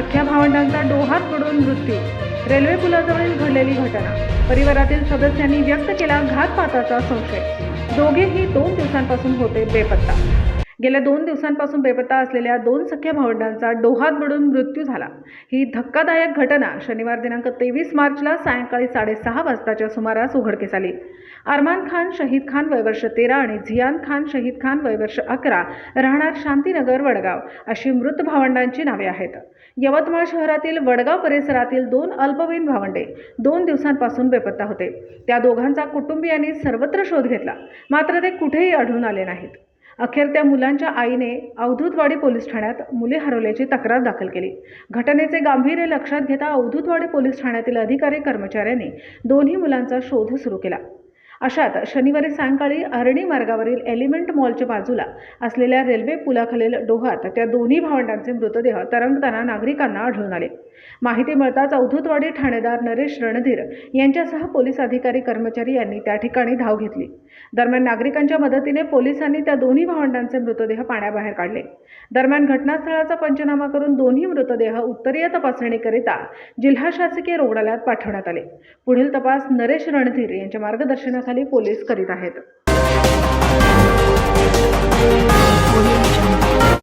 सख्या भावंडांचा डोहात पडून मृत्यू. रेल्वे पुलाजवळील घडलेली घटना. परिवारातील सदस्यांनी व्यक्त केला घातपाताचा संशय. दोघेही दोन दिवसांपासून होते बेपत्ता. गेल्या दोन दिवसांपासून बेपत्ता असलेल्या दोन सख्या भावंडांचा डोहात बुडून मृत्यू झाला. ही धक्कादायक घटना शनिवार दिनांक तेवीस मार्चला सायंकाळी साडेसहा वाजताच्या सुमारास उघडकीस आली. अरमान खान शहीद खान वयवर्ष तेरा आणि झियान खान शहीद खान वयवर्ष अकरा राहणार शांतीनगर वडगाव अशी मृत भावंडांची नावे आहेत. यवतमाळ शहरातील वडगाव परिसरातील दोन अल्पवयीन भावंडे दोन दिवसांपासून बेपत्ता होते. त्या दोघांचा कुटुंबियांनी सर्वत्र शोध घेतला. मात्र ते कुठेही आढळून आले नाहीत. अखेर त्या मुलांच्या आईने अवधूतवाडी पोलीस ठाण्यात मुले हरवल्याची तक्रार दाखल केली. घटनेचे गांभीर्य लक्षात घेता अवधूतवाडी पोलीस ठाण्यातील अधिकारी कर्मचाऱ्यांनी दोन्ही मुलांचा शोध सुरू केला. अशात शनिवारी सायंकाळी अरणी मार्गावरील एलिमेंट मॉलच्या बाजूला असलेल्या रेल्वे पुलाखालील डोहात त्या दोन्ही भावंडांचे मृतदेह तरंगताना नागरिकांना आढळून आले. माहिती मिळताच अवधूतवाडी ठाणेदार नरेश रणधीर यांच्यासह पोलीस अधिकारी कर्मचारी यांनी त्या ठिकाणी धाव घेतली. दरम्यान नागरिकांच्या मदतीने पोलिसांनी त्या दोन्ही भावंडांचे मृतदेह पाण्याबाहेर काढले. दरम्यान घटनास्थळाचा पंचनामा करून दोन्ही मृतदेह उत्तरीय तपासणीकरिता जिल्हा शासकीय रुग्णालयात पाठवण्यात आले. पुढील तपास नरेश रणधीर यांच्या मार्गदर्शनाखाली पोलीस करीत आहेत.